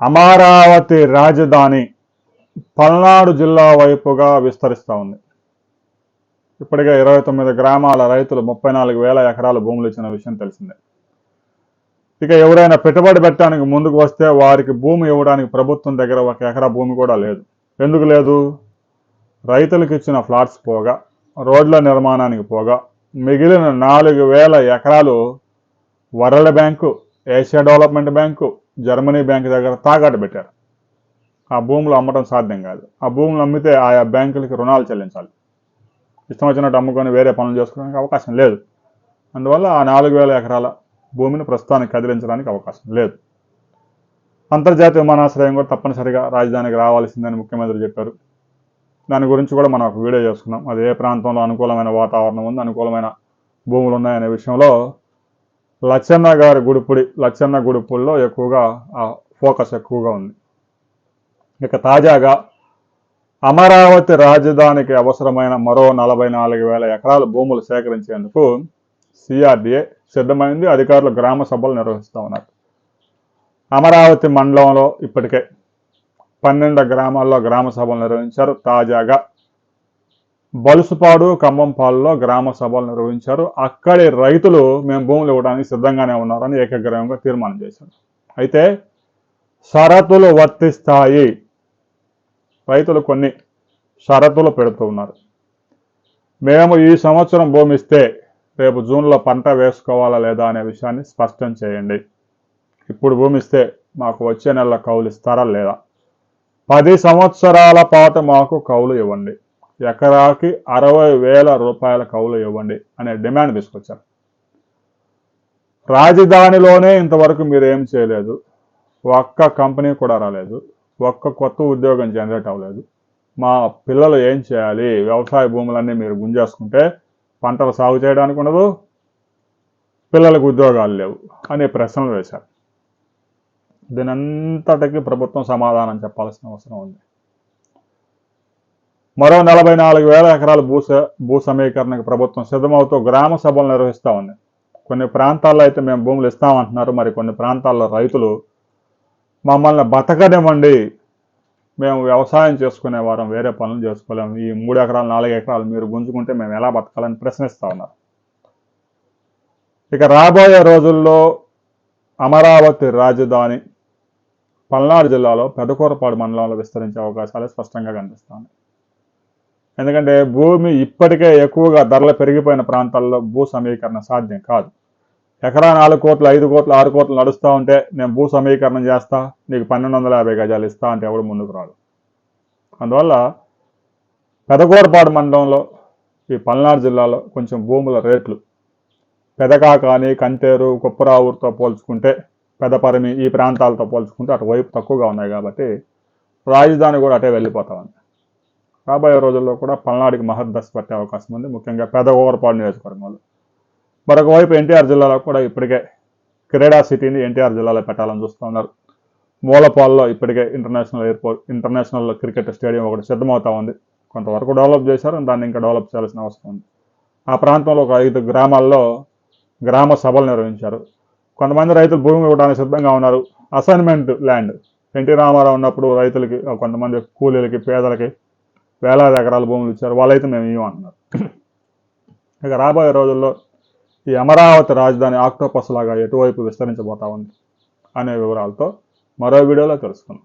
అమరావతి రాజధాని పల్నాడు జిల్లా వైపుగా విస్తరిస్తూ ఉంది. ఇప్పటికే ఇరవై తొమ్మిది గ్రామాల రైతులు ముప్పై నాలుగు వేల ఎకరాల భూములు ఇచ్చిన విషయం తెలిసిందే. ఇక ఎవరైనా పెట్టుబడి పెట్టడానికి ముందుకు వస్తే వారికి భూమి ఇవ్వడానికి ప్రభుత్వం దగ్గర ఒక ఎకరా భూమి కూడా లేదు. ఎందుకు లేదు? రైతులకు ఇచ్చిన ఫ్లాట్స్ పోగా రోడ్ల నిర్మాణానికి పోగా మిగిలిన నాలుగు వేల ఎకరాలు world bank Asia development bank Germany bank దగ్గర తాగాటు పెట్టారు. ఆ భూములు అమ్మటం సాధ్యం కాదు. ఆ భూములు అమ్మితే ఆయా బ్యాంకులకి రుణాలు చెల్లించాలి. ఇష్టం వచ్చినట్టు అమ్ముకొని వేరే పనులు చేసుకోవడానికి అవకాశం లేదు. అందువల్ల ఆ నాలుగు వేల ఎకరాల భూమిని ప్రస్తుతానికి కదిలించడానికి అవకాశం లేదు. అంతర్జాతీయ విమానాశ్రయం కూడా తప్పనిసరిగా రాజధానికి రావాల్సిందని ముఖ్యమంత్రి చెప్పారు. దాని గురించి కూడా మనం ఒక వీడియో చేసుకున్నాం. అది ఏ ప్రాంతంలో అనుకూలమైన వాతావరణం ఉంది అనుకూలమైన భూములు ఉన్నాయనే విషయంలో లచ్చన్న గారి గుడిపుడి లచ్చన్న గుడిపుల్లో ఎక్కువగా ఆ ఫోకస్ ఎక్కువగా ఉంది. ఇక తాజాగా అమరావతి రాజధానికి అవసరమైన మరో నలభై నాలుగు వేల ఎకరాల భూములు సేకరించేందుకు సిఆర్డిఏ సిద్ధమైంది. అధికారులు గ్రామ సభలు నిర్వహిస్తూ ఉన్నారు. అమరావతి మండలంలో ఇప్పటికే పన్నెండు గ్రామాల్లో గ్రామ సభలు నిర్వహించారు. తాజాగా బలుసుపాడు ఖమ్మంపాల్లో గ్రామ సభలు నిర్వహించారు. అక్కడి రైతులు మేము భూములు ఇవ్వడానికి సిద్ధంగానే ఉన్నారని ఏకగ్రహంగా తీర్మానం చేశారు. అయితే షరతులు వర్తిస్తాయి. రైతులు కొన్ని షరతులు పెడుతూ ఉన్నారు. మేము ఈ సంవత్సరం భూమి ఇస్తే రేపు జూన్లో పంట వేసుకోవాలా లేదా అనే విషయాన్ని స్పష్టం చేయండి. ఇప్పుడు భూమి ఇస్తే మాకు వచ్చే నెల కౌలు ఇస్తారా లేదా? పది సంవత్సరాల పాటు మాకు కౌలు ఇవ్వండి. ఎకరాకి అరవై వేల రూపాయల కౌలు ఇవ్వండి అనే డిమాండ్ తీసుకొచ్చారు. రాజధానిలోనే ఇంతవరకు మీరు ఏం చేయలేదు. ఒక్క కంపెనీ కూడా రాలేదు. ఒక్క కొత్త ఉద్యోగం జనరేట్ అవ్వలేదు. మా పిల్లలు ఏం చేయాలి? వ్యవసాయ భూములన్నీ మీరు గుంజేసుకుంటే పంటలు సాగు చేయడానికి ఉండదు. పిల్లలకు ఉద్యోగాలు లేవు అనే ప్రశ్నలు వేశారు. దీనంతటికి ప్రభుత్వం సమాధానం చెప్పాల్సిన అవసరం ఉంది. మరో నలభై నాలుగు వేల ఎకరాల భూ భూ సమీకరణకు ప్రభుత్వం సిద్ధమవుతూ గ్రామ సభలు నిర్వహిస్తూ ఉంది. కొన్ని ప్రాంతాల్లో అయితే మేము భూములు ఇస్తామంటున్నారు. మరి కొన్ని ప్రాంతాల్లో రైతులు మమ్మల్ని బతకనివ్వండి. మేము వ్యవసాయం చేసుకునే వారం వేరే పనులు చేసుకోలేము. ఈ మూడు ఎకరాలు నాలుగు ఎకరాలు మీరు గుంజుకుంటే మేము ఎలా బతకాలని ప్రశ్నిస్తూ ఉన్నారు. ఇక రాబోయే రోజుల్లో అమరావతి రాజధాని పల్నాడు జిల్లాలో పెదకూరపాడు మండలంలో విస్తరించే అవకాశాలు స్పష్టంగా కనిపిస్తాయి ఎందుకంటే భూమి ఇప్పటికే ఎక్కువగా ధరలు పెరిగిపోయిన ప్రాంతాల్లో భూ సమీకరణ సాధ్యం కాదు. ఎకరా నాలుగు కోట్లు ఐదు కోట్లు ఆరు కోట్లు నడుస్తూ ఉంటే నేను భూ సమీకరణం చేస్తా నీకు పన్నెండు వందల యాభై గజాలు ఇస్తా అంటే ఎవడు ముందుకు రాడు. అందువల్ల పెదకూరపాడు మండలంలో ఈ పల్నాడు జిల్లాలో కొంచెం భూముల రేట్లు పెదకా కానీ కంటేరు కుప్పరావుతో పోల్చుకుంటే పెదపరిమి ఈ ప్రాంతాలతో పోల్చుకుంటే అటువైపు తక్కువగా ఉన్నాయి కాబట్టి రాజధాని కూడా అటే వెళ్ళిపోతా ఉంది. రాబోయే రోజుల్లో కూడా పల్నాడుకి మహర్దశ పట్టే అవకాశం ఉంది. ముఖ్యంగా పెద్ద ఓవర్పాడు నియోజకవర్గంలో. మరొక వైపు ఎన్టీఆర్ జిల్లాలో కూడా ఇప్పటికే క్రీడా సిటీని ఎన్టీఆర్ జిల్లాలో పెట్టాలని చూస్తున్నారు మూలపాల్లో ఇప్పటికే international airport international cricket stadium ఒకటి సిద్ధమవుతా ఉంది. కొంతవరకు డెవలప్ చేశారు దాన్ని ఇంకా డెవలప్ చేయాల్సిన అవసరం ఉంది. ఆ ప్రాంతంలో ఒక ఐదు గ్రామాల్లో గ్రామ సభలు నిర్వహించారు. కొంతమంది రైతులు భూమి ఇవ్వడానికి సిద్ధంగా ఉన్నారు. Assignment land. ఎన్టీ రామారావు ఉన్నప్పుడు రైతులకి కొంతమంది కూలీలకి పేదలకి వేలాది ఎకరాల భూములు ఇచ్చారు. వాళ్ళైతే మేము ఇవ్వమంటున్నారు ఇక రాబోయే రోజుల్లో ఈ అమరావతి రాజధాని ఆక్టోపస్ లాగా ఎటువైపు విస్తరించబోతా ఉంది అనే వివరాలతో మరో వీడియోలో తెలుసుకుందాం.